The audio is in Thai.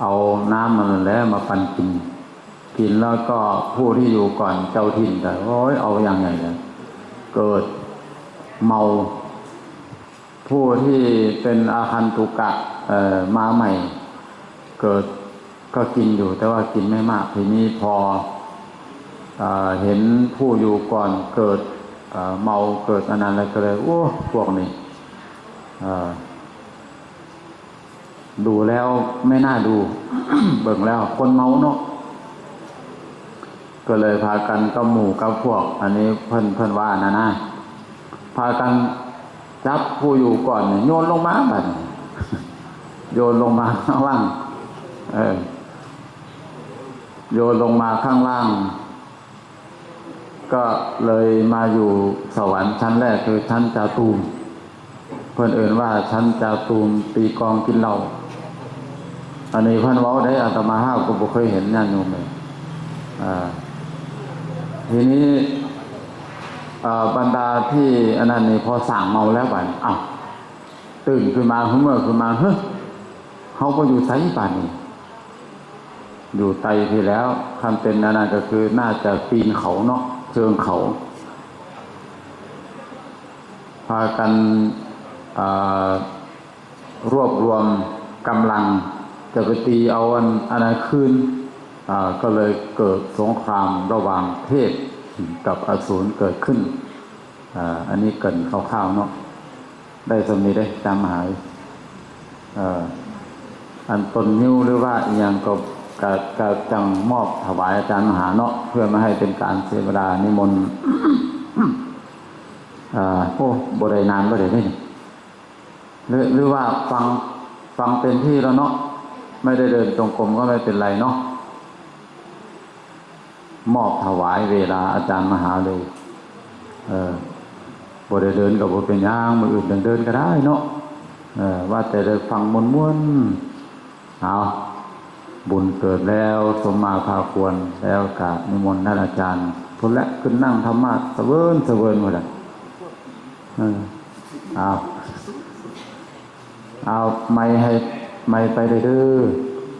เอาน้ำมันแล้วมาปันกิน กินแล้วก็ผู้ที่อยู่ก่อนเจ้าถิ่นแต่โอ้ยเอาอย่างไงเนี่ยเกิดเมา ผู้ที่เป็นอาคันตุกะมาใหม่ เกิดก็กินอยู่ แต่ว่ากินไม่มากทีนี้พอเอเห็นผู้อยู่ก่อนเกิดเมาเกิดอันนั้นอะไรก็เลยโอ้พวกนี้ ดูแล้วไม่น่าดู เบิ่งแล้วคนเมาเนาะก็เลยพากันกับหมู่กับพวก อันนี้เพิ่นเพิ่นว่านะนะพากันจับผู้อยู่ก่อนโยนลงมาบัดนี้โยนลงมาข้างล่างเออโยนลงมาข้างล่าง ก็เลยมาอยู่สวรรค์ชั้นแรกคือชั้นจาตูมเพื่อนเอื่นว่าชั้นจาตูมตีกองกินเหล้า อันนี้พื่อนว้าได้อาตมาห้าวก็บ่เคยเห็นญาติโยมเลยอ่ทีนี้บรรดาที่อันนั้นนี่พอสั่งเมาแล้วบัดอ้าวตื่นขึ้นมาเมื่อขึ้นมาเฮ้ยเขาก็อยู่ไสป่านนี้อยู่ไตที่แล้วคำเป็นนานาก็คือน่าจะปีนเขาเนาะเชิงเขา พากันรวบรวมกำลัง จะไปตีเอาอันอันนั้นคืนก็เลยเกิดสงครามระหว่างเทพกับอสูรเกิดขึ้นอ,อันนี้เกินคร่าวๆเนาะ ได้สมีได้จำหายอันตนนิ้วหรือว่าอย่างก็กะกจังมอบถวายอาจารย์มหาเนาะเพื่อไม่ให้เป็นการเสียเวลานิมนต์โอ้บได้นานบ่ได้หรือหรือว่าฟังฟังเต็มที่แล้วเนาะ ไม่ได้เดินตรงกรมก็ไม่เป็นไรเนาะมอบถวายเวลาอาจารย์มหาเลยเออบได้เดินกับบ่เป็นย่างมืออื่นเดินก็ได้เนาะเออว่าแต่ได้ฟังมนม้วนเอาบุญเกิดแล้วสมมาพาควรแล้วกาบนิมนต์ท่านอาจารย์พุนและขึ้นนั่งธรรมะสเวินสเวินหมดเลยเออเอาเอาไม่ให้ ไม่ไปเด้อ